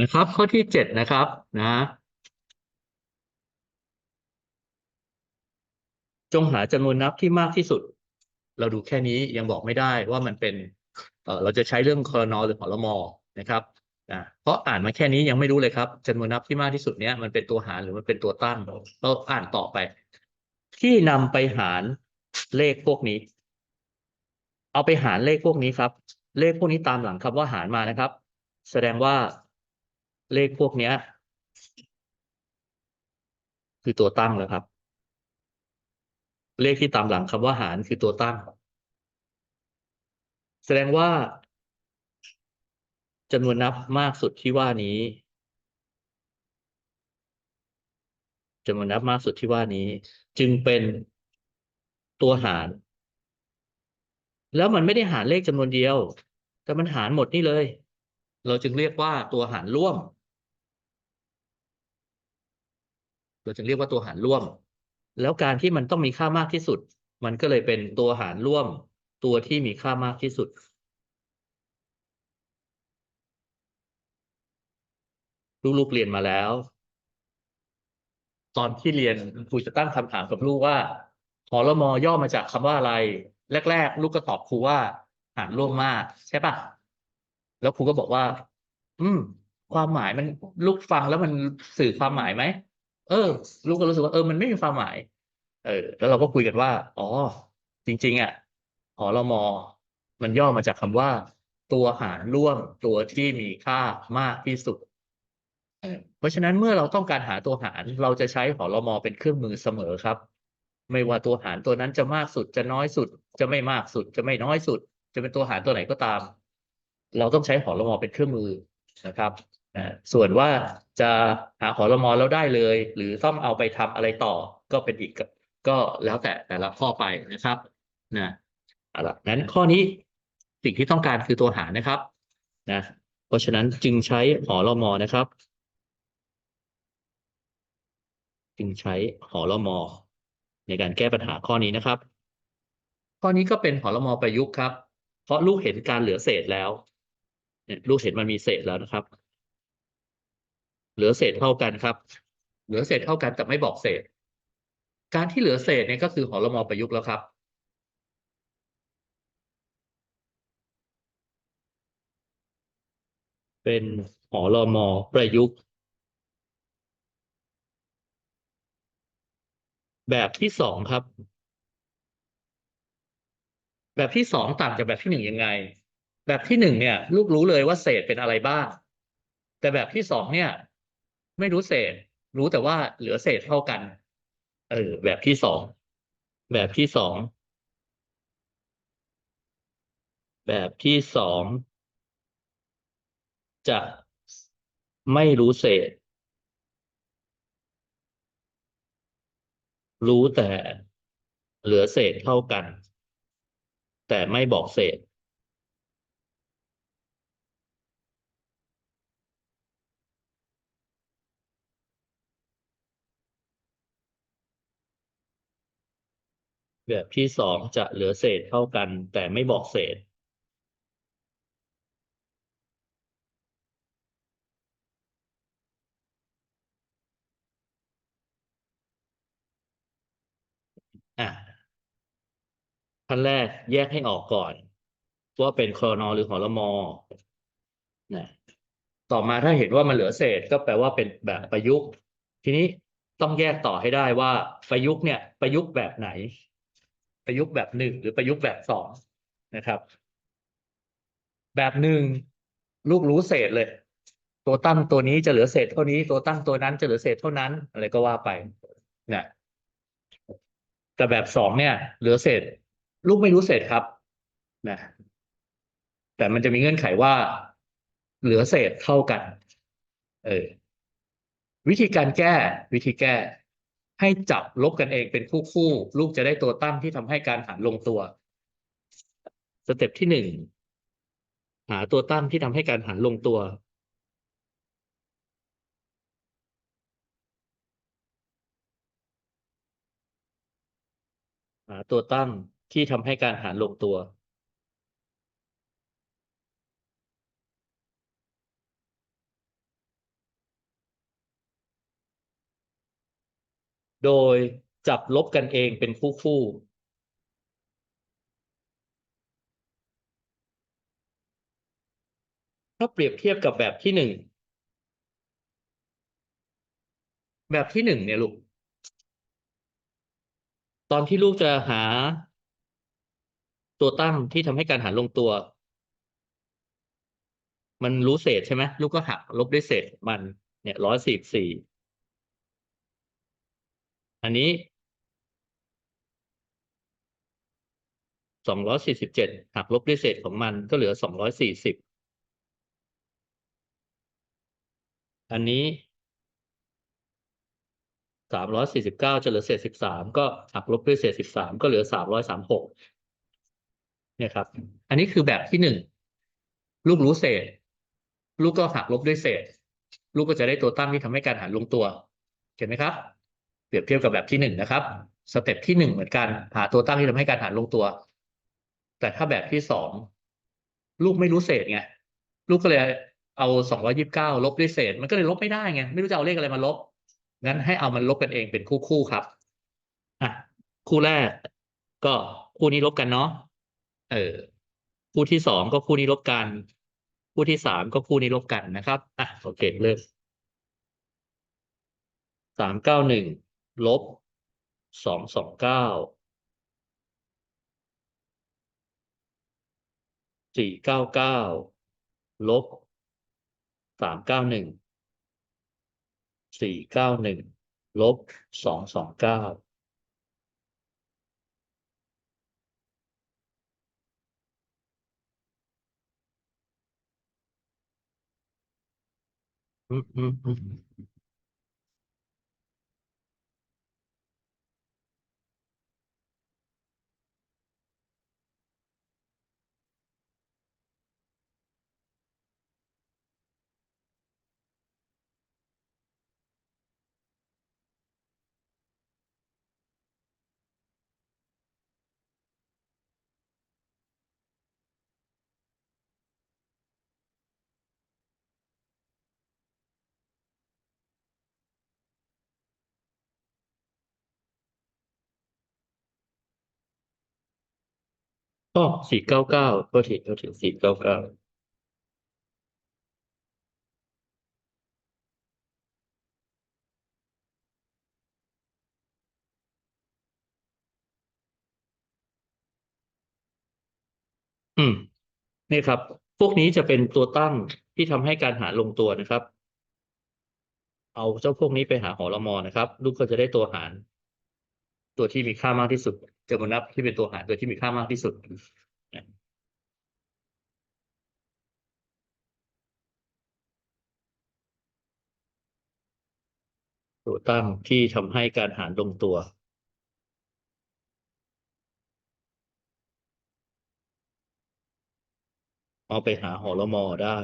นะครับ ข้อที่เจ็ดนะครับนะจงหาจำนวนนับที่มากที่สุด เราดูแค่นี้ยังบอกไม่ได้ว่ามันเป็นเออเราจะใช้เรื่องคอรนอหรือหอรมอนะครับนะเพราะอ่านมาแค่นี้ยังไม่รู้เลยครับจำนวนนับที่มากที่สุดเนี้ยมันเป็นตัวหารหรือมันเป็นตัวตั้งเราอ่านต่อไป ที่นำไปหารเลขพวกนี้ เอาไปหารเลขพวกนี้ครับ เลขพวกนี้ตามหลังคำว่าหารมานะครับ แสดงว่า เลขพวกเนี้ย คือตัวตั้งแล้วครับ เลขที่ตามหลังคำว่าหารคือตัวตั้ง แสดงว่าจำนวนนับมากสุดที่ว่านี้จำนวนนับมากสุดที่ว่านี้ จึงเป็นตัวหาร แล้วมันไม่ได้หารเลขจำนวนเดียว แต่มันหารหมดนี่เลย เราจึงเรียกว่าตัวหารร่วม เราจึงเรียกว่าตัวหารร่วม แล้วการที่มันต้องมีค่ามากที่สุด มันก็เลยเป็นตัวหารร่วม ตัวที่มีค่ามากที่สุด ลูกๆเรียนมาแล้ว ตอนที่เรียนครูจะตั้งคำถามกับลูกว่าหอรมอย่อมาจากคำว่าอะไร แรก ๆ ลูกก็ตอบครูว่าหารร่วมมาก ใช่ปะแล้วครูก็บอกว่า อืม ความหมายมันลูกฟังแล้วมันสื่อความหมายไหม เออ ลูกก็รู้สึกว่าเออมันไม่มีความหมาย เออ แล้วเราก็คุยกันว่า อ๋อ จริง ๆ อะหอรมมันย่อมาจากคำว่า ตัวหารร่วมตัวที่มีค่ามากที่สุด เพราะฉะนั้นเมื่อเราต้องการหาตัวหารเราจะใช้หอรมอเป็นเครื่องมือเสมอครับ ไม่ว่าตัวหารตัวนั้นจะมากสุดจะน้อยสุด จะไม่มากสุด จะไม่น้อยสุด จะเป็นตัวหารตัวไหนก็ตาม เราต้องใช้หอรมอเป็นเครื่องมือนะครับ ส่วนว่าจะหาหอรมอแล้วได้เลย หรือต้องเอาไปทำอะไรต่อ ก็เป็นอีกก็แล้วแต่แต่ละข้อไปนะครับนะเอาละนั้นข้อนี้สิ่งที่ต้องการคือตัวหารนะครับนะเพราะฉะนั้นจึงใช้หอรมอนะครับ จึงใช้หอรมอในการแก้ปัญหาข้อนี้นะครับ ข้อนี้ก็เป็นหอรมอประยุกต์ครับ เพราะลูกเห็นการเหลือเศษแล้วเนี่ยลูกเห็นมันมีเศษแล้วนะครับ เหลือเศษเท่ากันครับ เหลือเศษเท่ากันแต่ไม่บอกเศษ การที่เหลือเศษเนี่ยก็คือหอรมอประยุกต์แล้วครับ เป็นหอรมอประยุกต์ แบบที่สองครับ แบบที่สองต่างจากแบบที่หนึ่งยังไง แบบที่หนึ่งเนี่ย ลูกรู้เลยว่าเศษเป็นอะไรบ้างแต่แบบที่สองเนี่ย ไม่รู้เศษ รู้แต่ว่าเหลือเศษเท่ากัน เออ แบบที่สอง แบบที่สอง แบบที่สอง จะไม่รู้เศษ รู้แต่เหลือเศษเท่ากัน แต่ไม่บอกเศษ แบบที่สองจะเหลือเศษเท่ากัน แต่ไม่บอกเศษ อะขั้นแรกแยกให้ออกก่อน ว่าเป็นคลอนอหรือหอรมอนะต่อมาถ้าเห็นว่ามันเหลือเศษก็แปลว่าเป็นแบบประยุกต์ ทีนี้ต้องแยกต่อให้ได้ว่าประยุกต์เนี่ย ประยุกต์แบบไหน ประยุกต์แบบหนึ่งหรือประยุกต์แบบสองนะครับ แบบหนึ่งลูกรู้เศษเลย ตัวตั้งตัวนี้จะเหลือเศษเท่านี้ ตัวตั้งตัวนั้นจะเหลือเศษเท่านั้น อะไรก็ว่าไปเนะแต่แบบสองเนี่ย เหลือเศษ ลูกไม่รู้เศษครับนะแต่มันจะมีเงื่อนไขว่า เหลือเศษเท่ากัน เออวิธีการแก้วิธีแก้ ให้จับลบกันเองเป็นคู่คู่ ลูกจะได้ตัวตั้งที่ทำให้การหารลงตัว สเต็ปที่หนึ่งหาตัวตั้งที่ทำให้การหารลงตัว หาตัวตั้งที่ทำให้การหารลงตัว โดยจับลบกันเองเป็นคู่คู่ถ้าเปรียบเทียบกับแบบที่หนึ่งแบบที่หนึ่งเนี่ยลูก ตอนที่ลูกจะหา ตัวตั้งที่ทำให้การหารลงตัว มันรู้เศษใช่ไหมลูกก็หักลบด้วยเศษมันเนี่ยร้อยสี่สี่ อันนี้สองร้อยสี่สิบเจ็ดหักลบด้วยเศษของมันก็เหลือสองร้อยสี่สิบอันนี้สามร้อยสี่สิบเก้าจะเหลือเศษสิบสามก็หักลบด้วยเศษสิบสามก็เหลือสามร้อยสามหกเนี่ยครับ อันนี้คือแบบที่หนึ่งลูกรู้เศษ ลูกก็หักลบด้วยเศษ ลูกก็จะได้ตัวตั้งที่ทำให้การหารลงตัว เห็นไหมครับ รียบเทียบกับแบบที่หนึ่งนะครับสเต็ปที่หนึ่งเหมือนกันหาตัวตั้งที่ทำให้การหารลงตัว แต่ถ้าแบบที่สองลูกไม่รู้เศษไงลูกก็เลยเอาสองร้อยิบเก้าลบด้วยเศษ มันก็เลยลบไม่ได้ไงไม่รู้จะเอาเลขอะไรมาลบงั้นให้เอามันลบกันเองเป็นคู่คู่ครับอะคู่แรกก็คู่นี้ลบกันเนาะเออคู่ที่สองก็คู่นี้ลบกัน คู่ที่สามก็คู่นี้ลบกันนะครับอะโอเคเริ่มสามเก้าหนึ่ง ลบสองสองเก้าสี่เก้าเก้าลบสามเก้าหนึ่งสี่เก้าหนึ่งลบสองสองเก้าอืมอืมอืม ก็สี่เก้าเก้าก็ถึงก็ถึงสี่เก้าเก้าอืม นี่ครับ พวกนี้จะเป็นตัวตั้งที่ทำให้การหารลงตัวนะครับ เอาเจ้าพวกนี้ไปหาหอละมอนะครับ ลูกก็จะได้ตัวหาร ตัวที่มีค่ามากที่สุดจะมานับที่เป็นตัวหารตัวที่มีค่ามากที่สุดตัวตั้งที่ทำให้การหารลงตัว เอาไปหาหอละมอได้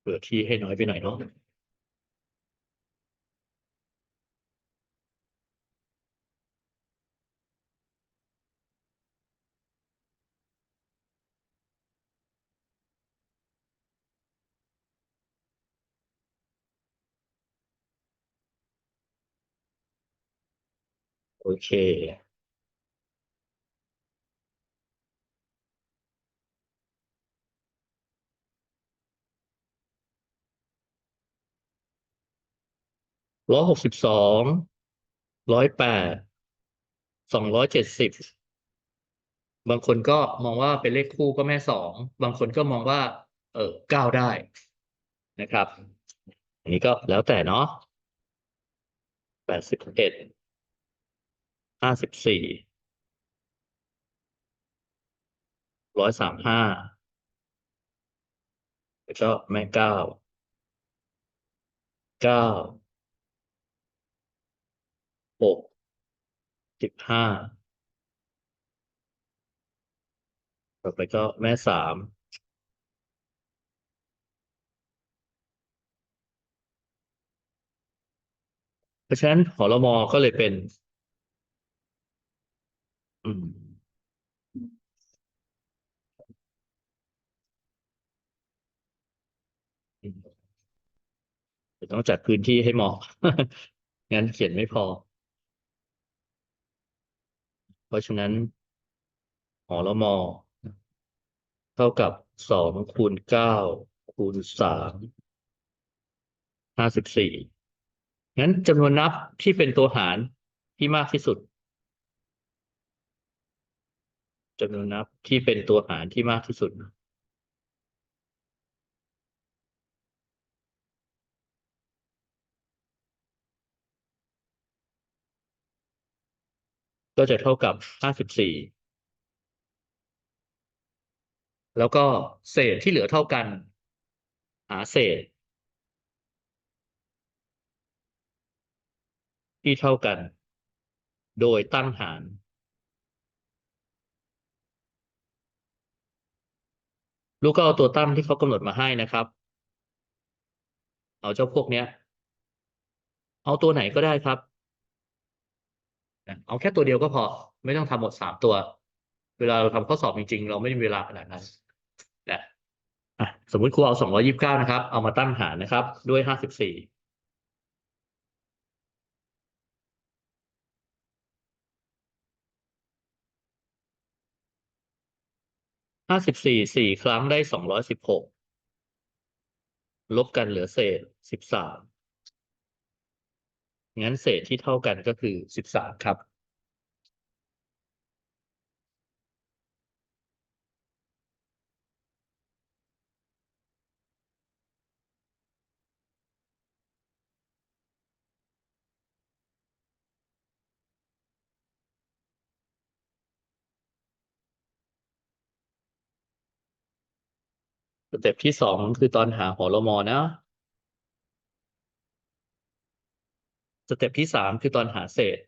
เผื่อที่ให้น้อยไปหน่อยเนาะโอเค ร้อยหกสิบสองร้อยแปดสองร้อยเจ็ดสิบบางคนก็มองว่าเป็นเลขคู่ก็แม่สองบางคนก็มองว่า เออเก้าได้นะครับอันนี้ก็แล้วแต่เนาะแปดสิบเอ็ดห้าสิบสี่ร้อยสามห้าแล้วก็แม่เก้าเก้า หกสิบห้าต่อไปก็แม่สามเพราะฉะนั้นหอรมอก็เลยเป็น อืมต้องจัดพื้นที่ให้เหมาะงั้นเขียนไม่พอ เพราะฉะนั้นหอละมอ เท่ากับสองคูณเก้าคูณสามห้าสิบสี่งั้นจำนวนนับที่เป็นตัวหารที่มากที่สุดจำนวนนับที่เป็นตัวหารที่มากที่สุด ก็จะเท่ากับห้าสิบสี่แล้วก็เศษที่เหลือเท่ากัน หาเศษ ที่เท่ากัน โดยตั้งหาร ลูกก็เอาตัวตั้งที่เขากำหนดมาให้นะครับ เอาเจ้าพวกเนี้ย เอาตัวไหนก็ได้ครับ เอาแค่ตัวเดียวก็พอ ไม่ต้องทำหมดสามตัว เวลาเราทำข้อสอบจริงๆ เราไม่มีเวลาขนาดนั้นนะอะสมมุติครูเอาสองร้อยิบเก้านะครับ เอามาตั้งหารนะครับ ด้วยห้าสิบสี่ห้าสิบสี่สี่ครั้งได้สองร้อยสิบหกลบกันเหลือเศษสิบสาม งั้นเศษที่เท่ากันก็คือสิบสามครับ สเต็ปที่สองคือตอนหาหอลมอนะ สเต็ปที่สามคือตอนหาเศษ